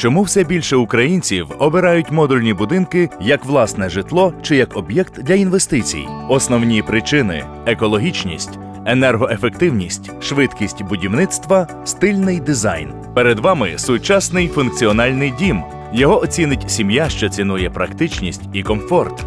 Чому все більше українців обирають модульні будинки як власне житло чи як об'єкт для інвестицій? Основні причини: екологічність, енергоефективність, швидкість будівництва, стильний дизайн. Перед вами сучасний функціональний дім. Його оцінить сім'я, що цінує практичність і комфорт.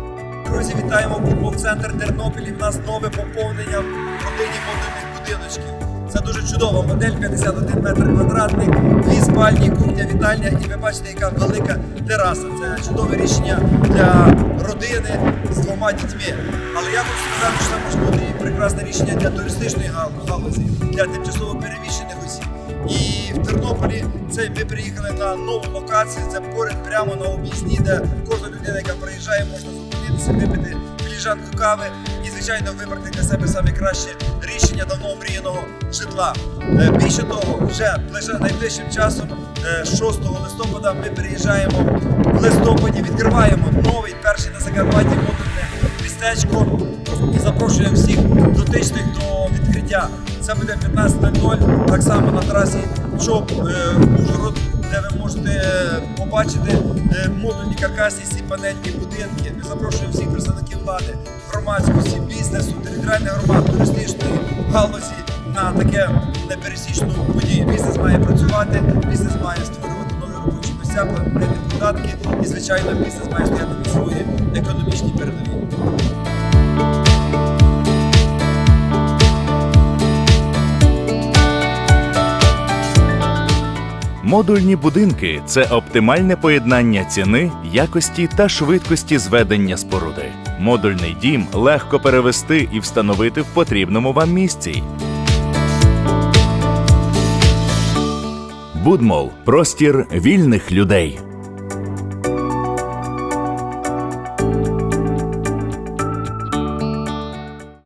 Друзі, вітаємо футбол-центр Тернопіль. І в нас нове поповнення в родині модульних будиночків. Це дуже чудова модель, 51 метр квадратний, дві спальні, кухня, вітальня. І ви бачите, яка велика тераса. Це чудове рішення для родини з двома дітьми. Але я хочу сказати, що це і прекрасне рішення для туристичної галузі, для тимчасово переміщених осіб. І в Тернополі це ми приїхали на нову локацію. Це поряд прямо на об'їзні, де кожна людина, яка приїжджає, можна зупинитися, випити філіжанку кави і, звичайно, вибрати для себе саме краще рішення давно мріяного житла. Е, Більше того, вже найближчим часом, е, 6 листопада, ми переїжджаємо в листопаді, відкриваємо новий перший на Закарпатті модульне містечко і запрошуємо всіх дотичних до відкриття. Це буде 15.00, так само на трасі ЧОП е, Ужгород, де ви можете е, побачити е, модульні каркасні панельні будинки. Ми запрошуємо всіх представників влади, громадськості, бізнесу, територіальних громад, туристичної галузі на таке непересічну подію. Бізнес має працювати, бізнес має створювати нові робочі місця, платити податки і, звичайно, бізнес має стояти на своїй економічній передовій. Модульні будинки це оптимальне поєднання ціни, якості та швидкості зведення споруди. Модульний дім легко перевести і встановити в потрібному вам місці. Будмол простір вільних людей.